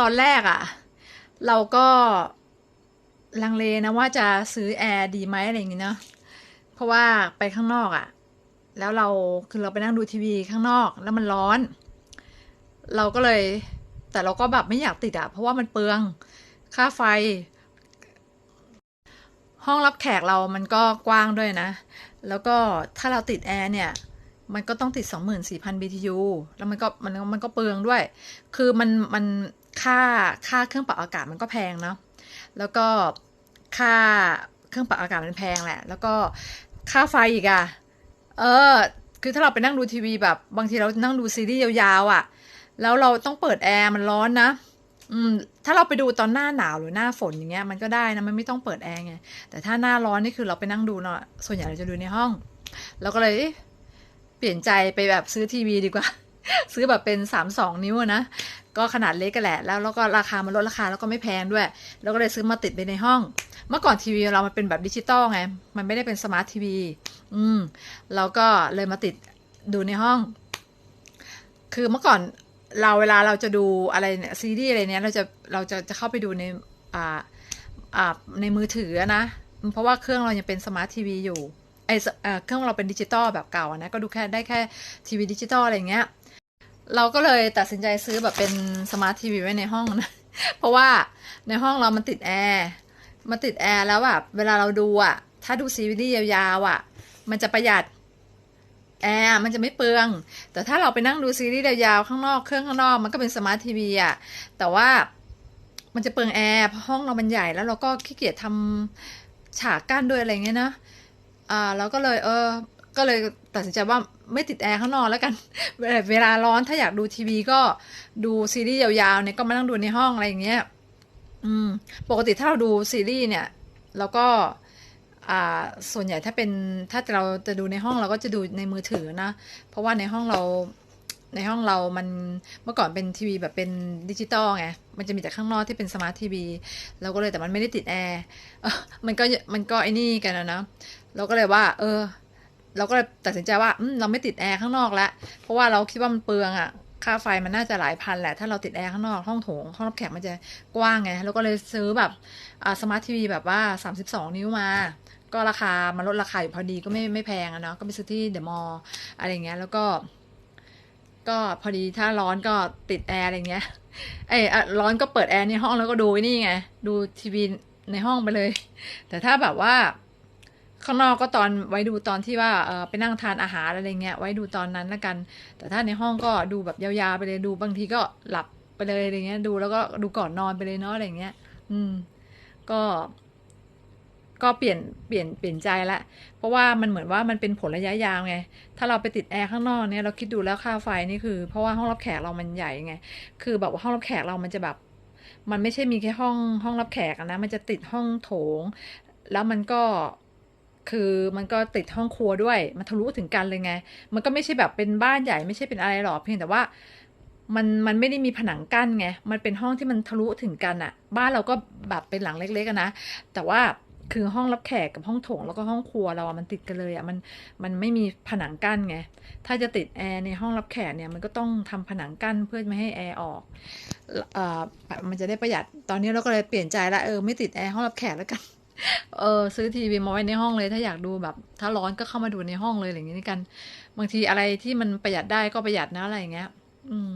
ตอนแรกอะ่ะ เราก็ลังเลนะว่าจะซื้อแอร์ดีไหมอะไรอย่างงี้เนาะเพราะว่าไปข้างนอกอะ่ะ แล้วเราคือเราไปนั่งดูทีวีข้างนอกแล้วมันร้อน เราก็เลย แต่เราก็แบบไม่อยากติดอะ่ะ เพราะว่ามันเปลืองค่าไฟ ห้องรับแขกเรามันก็กว้างด้วยนะ แล้วก็ถ้าเราติดแอร์เนี่ยมันก็ต้องติด 24,000 BTU แล้วมันก็มันมันก็เปลืองด้วย คือมันมัน ค่าค่าเครื่องปรับอากาศมันก็แพงเนาะแล้วก็ค่าเครื่องปรับอากาศมันแพงแหละ แล้วก็ค่าไฟอีกอะเออ คือถ้าเราไปนั่งดูทีวีแบบ บางทีเรานั่งดูซีรีส์ยาวๆอะแล้วเราต้องเปิดแอร์มันร้อนนะ อืม ถ้าเราไปดูตอนหน้าหนาวหรือหน้าฝนอย่างเงี้ย มันก็ได้นะ มันไม่ต้องเปิดแอร์ไง แต่ถ้าหน้าร้อนนี่คือเราไปนั่งดูเนาะ ส่วนใหญ่เราจะดูในห้อง เราก็เลยเปลี่ยนใจไปแบบซื้อทีวีดีกว่า ซื้อแบบเป็นสามสองนิ้วนะ ก็ขนาดเล็กกันแหละ แล้วแล้วก็ราคามันลดราคาแล้วก็ไม่แพงด้วย แล้วก็เลยซื้อมาติดไปในห้อง เมื่อก่อนทีวีเรามันเป็นแบบดิจิตอลไง มันไม่ได้เป็นสมาร์ททีวี อืมเราก็เลยมาติดดูในห้อง คือเมื่อก่อนเราเวลาเราจะดูอะไรเนี่ยซีรีส์อะไรเนี้ยเราจะเราจะจะเข้าไปดูในอ่าอ่าในมือถือนะ เพราะว่าเครื่องเรายังเป็นสมาร์ททีวีอยู่ไอเครื่องเราเป็นดิจิตอลแบบเก่านะก็ดูแค่ได้แค่ทีวีดิจิตอลอะไรเงี้ย เราก็เลยตัดสินใจซื้อแบบเป็นสมาร์ททีวีไว้ในห้องนะ เพราะว่าในห้องเรามันติดแอร์มันติดแอร์แล้วแบบเวลาเราดูอะถ้าดูซีรีส์ยาวๆอะมันจะประหยัดแอร์มันจะไม่เปลือง แต่ถ้าเราไปนั่งดูซีรีส์ยาวๆข้างนอกเครื่องข้างนอกมันก็เป็นสมาร์ททีวีอะแต่ว่ามันจะเปลืองแอร์เพราะห้องเรามันใหญ่แล้วเราก็ขี้เกียจทำฉากกั้นด้วยอะไรเงี้ยนะ อ่าเราก็เลยเออ ก็เลยตัดสินใจว่าไม่ติดแอร์ข้างนอกแล้วกัน เวลาร้อนถ้าอยากดูทีวีก็ดูซีรีส์ยาวๆเนี่ยก็มานั่งดูในห้องอะไรอย่างเงี้ยอืมปกติถ้าเราดูซีรีส์เนี่ยเราก็อ่าส่วนใหญ่ถ้าเป็นถ้าเราจะดูในห้องเราก็จะดูในมือถือนะ เพราะว่าในห้องเราในห้องเรามันเมื่อก่อนเป็นทีวีแบบเป็นดิจิตอลไง มันจะมีแต่ข้างนอกที่เป็นสมาร์ททีวีเราก็เลยแต่มันไม่ได้ติดแอร์มันก็มันก็ไอ้นี่กันนะนะเราก็เลยว่า เออ เราก็เลยตัดสินใจว่าเราไม่ติดแอร์ข้างนอกแล้วเพราะว่าเราคิดว่ามันเปลืองอะ่ะค่าไฟมันน่าจะหลายพันแหละ ถ้าเราติดแอร์ข้างนอกห้องโถง ห้องรับแขกมันจะกว้างไงเราก็เลยซื้อแบบสมาร์ททีวีแบบว่า 32 นิ้วมา ก็ราคามันลดราคาอยู่พอดีก็ไม่ไม่แพงอะเนาะก็ไปซื้อที่เดอะมอลล์อะไรเงี้ยแล้วก็ ก็พอดีถ้าร้อนก็ติดแอร์อะไรเงี้ยเออร้อนก็เปิดแอร์ในห้องแล้วก็ดูนี่ไง ดูทีวีในห้องไปเลย แต่ถ้าแบบว่า ข้างนอกก็ตอนไว้ดูตอนที่ว่าเออไปนั่งทานอาหารอะไรเงี้ยไว้ดูตอนนั้นละกัน แต่ถ้าในห้องก็ดูแบบยาวๆไปเลยดูบางทีก็หลับไปเลยอะไรเงี้ย ดูแล้วก็ดูก่อนนอนไปเลยเนาะอะไรเงี้ย อืม ก็ ก็เปลี่ยนเปลี่ยนเปลี่ยนใจละเพราะว่ามันเหมือนว่ามันเป็นผลระยะยาวไง ถ้าเราไปติดแอร์ข้างนอกเนี่ยเราคิดดูแล้วค่าไฟนี่คือ เพราะว่าห้องรับแขกเรามันใหญ่ไง คือแบบว่าห้องรับแขกเรามันจะแบบ มันไม่ใช่มีแค่ห้องห้องรับแขกนะ มันจะติดห้องโถง แล้วมันก็ คือมันก็ติดห้องครัวด้วย มันทะลุถึงกันเลยไง มันก็ไม่ใช่แบบเป็นบ้านใหญ่ไม่ใช่เป็นอะไรหรอกเพียงแต่ว่ามันมันไม่ได้มีผนังกั้นไง มันเป็นห้องที่มันทะลุถึงกันอะบ้านเราก็แบบเป็นหลังเล็กๆนะ แต่ว่าคือห้องรับแขกกับห้องโถงแล้วก็ห้องครัวเราอะมันติดกันเลยอะมันมันไม่มีผนังกั้นไง ถ้าจะติดแอร์ในห้องรับแขกเนี่ยมันก็ต้องทำผนังกั้นเพื่อไม่ให้แอร์ออกเอ่อมันจะได้ประหยัด ตอนนี้เราก็เลยเปลี่ยนใจละเออไม่ติดแอร์ห้องรับแขกแล้วกัน เออซื้อทีวีมาไว้ในห้องเลย ถ้าอยากดูแบบ ถ้าร้อนก็เข้ามาดูในห้องเลยอะไรอย่างนี้กัน บางทีอะไรที่มันประหยัดได้ก็ประหยัดนะอะไรอย่างเงี้ย อืม